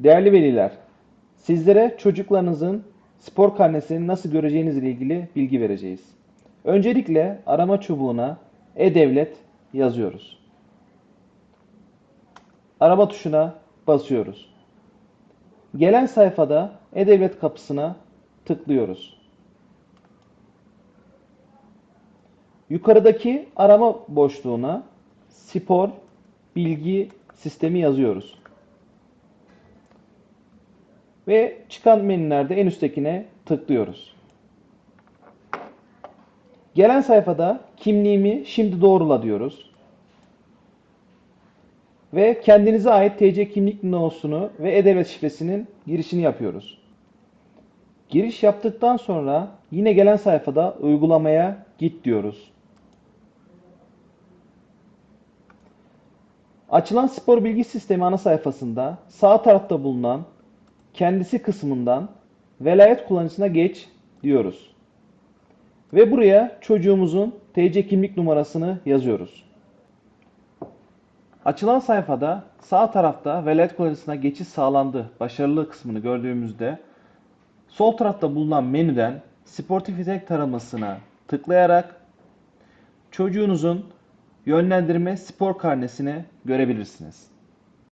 Değerli veliler, sizlere çocuklarınızın spor karnesini nasıl göreceğinizle ilgili bilgi vereceğiz. Öncelikle arama çubuğuna e-devlet yazıyoruz. Arama tuşuna basıyoruz. Gelen sayfada e-devlet kapısına tıklıyoruz. Yukarıdaki arama boşluğuna spor bilgi sistemi yazıyoruz. Ve çıkan menülerde en üsttekine tıklıyoruz. Gelen sayfada kimliğimi şimdi doğrula diyoruz. Ve kendinize ait TC kimlik numarasını ve e-devlet şifresinin girişini yapıyoruz. Giriş yaptıktan sonra yine gelen sayfada uygulamaya git diyoruz. Açılan spor bilgi sistemi ana sayfasında sağ tarafta bulunan kendisi kısmından velayet kullanıcısına geç diyoruz. Ve buraya çocuğumuzun TC kimlik numarasını yazıyoruz. Açılan sayfada sağ tarafta velayet kullanıcısına geçiş sağlandı başarılı kısmını gördüğümüzde sol tarafta bulunan menüden sportif yetenek taramasına tıklayarak çocuğunuzun yönlendirme spor karnesini görebilirsiniz.